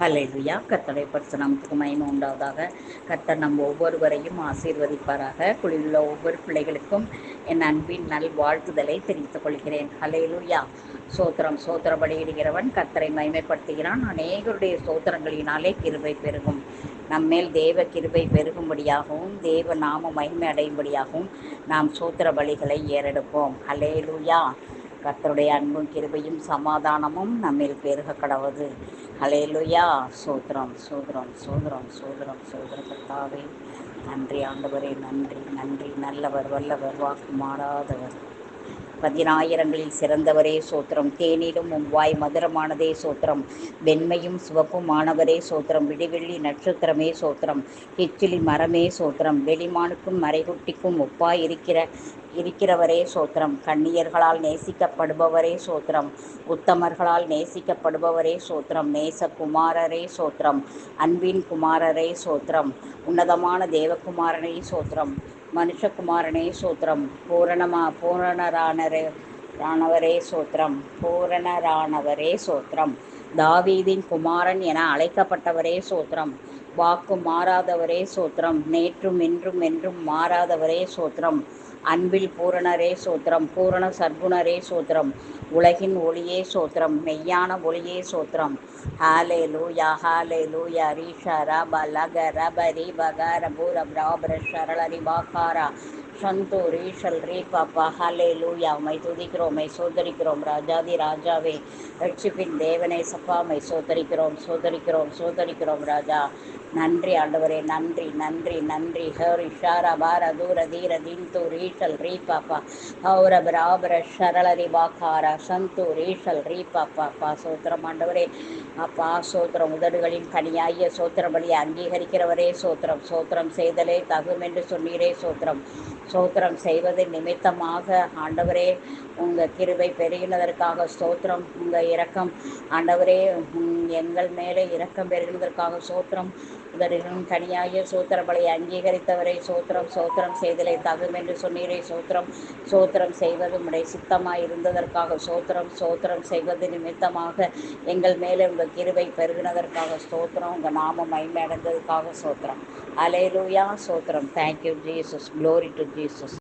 ஹalleluya. கர்த்தரை பரிசு நமக்கு மகிமை உண்டாவதாக. கத்தர் நம் ஒவ்வொருவரையும் ஆசீர்வதிப்பாராக. குழுவில் ஒவ்வொரு பிள்ளைகளுக்கும் என் அன்பின் நல் வாழ்த்துதலை தெரிவித்துக் கொள்கிறேன். ஹalleluya. சோத்திரம் சோத்திரப்படியிடுகிறவன் கத்தரை மகிமைப்படுத்துகிறான். அநேகருடைய சோத்திரங்களினாலே கிருபை பெருகும். நம்மேல் தேவ கிருபை பெருகும்படியாகவும் தேவ நாம மகிமை அடையும்படியாகவும் நாம் சோத்திர பலிகளை ஏறெடுப்போம். ஹலேலுயா கத்தருடைய அன்பும் கிருபையும் சமாதானமும் நம்மில் பெருக கடவுது. ஹலேலுயா சூத்திரம் சோதரம் சோதரம் சோதரம் சோதர கர்த்தாவே. நன்றி ஆண்டவரே நன்றி நன்றி. நல்லவர் வல்லவர் வாக்கு மாறாதவர் பதினாயிரங்களில் சிறந்தவரே சோத்திரம். தேனிலும் வாய் மதுரமானதே சோத்திரம். வெண்மையும் சிவப்பும் ஆனவரே சோத்திரம். விடிவெள்ளி நட்சத்திரமே சோத்திரம். கிச்சிலி மரமே சோத்திரம். வெளிமானுக்கும் மறைகுட்டிக்கும் ஒப்பாய் இருக்கிற இருக்கிறவரே சோத்திரம். கண்ணியர்களால் நேசிக்கப்படுபவரே சோத்திரம். உத்தமர்களால் நேசிக்கப்படுபவரே சோத்திரம். நேசகுமாரரே சோத்திரம். அன்பின் குமாரரே சோத்திரம். உன்னதமான தேவகுமாரனே சோத்திரம். மனுஷகுமாரனே சோத்திரம். பூரணமா பூரணரானரே ராணவரே சோத்திரம். பூரணரானவரே சோத்திரம். தாவீதின் குமாரன் என அழைக்கப்பட்டவரே சோத்திரம். வாக்கு மாறாதவரே சோத்திரம் நேற்றும் இன்றும் என்றும் மாறாதவரே சோத்திரம். அன்பில் பூரணரே சோத்திரம் பூரண சர்க்குணரே சோத்திரம். உலகின் ஒளியே சோத்திரம் மெய்யான ஒளியே சோத்திரம். ஹாலே லூயா ஹாலே லூயா ரீஷா ரப லக ரப ரீ பக ரபூர பிராபர சரளரி பாக்காரா சந்தோ ரீஷல் பாப்பா ஹலே லூயா உமை துதிக்கிறோம் சோதரிக்கிறோம். ராஜாதி ராஜாவே ரட்சிப்பின் தேவனை சப்பாமை சோதரிக்கிறோம் சோதரிக்கிறோம் சோதரிக்கிறோம் ராஜா. நன்றி ஆண்டவரே நன்றி நன்றி நன்றி. ஹரி ஷாரா பார தூர தீர தீந்து ரீஷல் ரீ பாப்பா. ஹௌர பராபர ஷரளரி பாக்காரா சந்து ரீஷல் ரீ பாப்பா. பா சோத்திரம் ஆண்டவரே. அப்பா சோத்திரம் உதடுகளின் கனியாகிய சோத்திர பலியை அங்கீகரிக்கிறவரே சோத்திரம். சோத்திரம் செய்தலே தகும் என்று சொன்னீரே சோத்திரம். சோத்திரம் செய்வது நிமித்தமாக. ஆண்டவரே உங்கள் கிருபை பெருகினதற்காக ஸ்தோத்திரம். உங்கள் இரக்கம் ஆண்டவரே எங்கள் மேலே இரக்கம் பெருகினதற்காக சோத்திரம் உதடுகளும் கனியாகிய சோத்திர அங்கீகரித்தவரை சோத்திரம் சோத்திரம் செய்தலை தகும் என்று சொன்னீரே சோத்திரம் சோத்திரம் செய்வது உடைய சித்தமாக இருந்ததற்காக சோத்திரம் சோத்திரம் செய்வது நிமித்தமாக எங்கள் மேலே உங்கள் கிருபை பெருகினதற்காக ஸ்தோத்திரம். உங்கள் நாமம் மைமடைந்ததுக்காக சோத்திரம் அலையிலூயா சோத்திரம் thank you Jesus glory to Jesus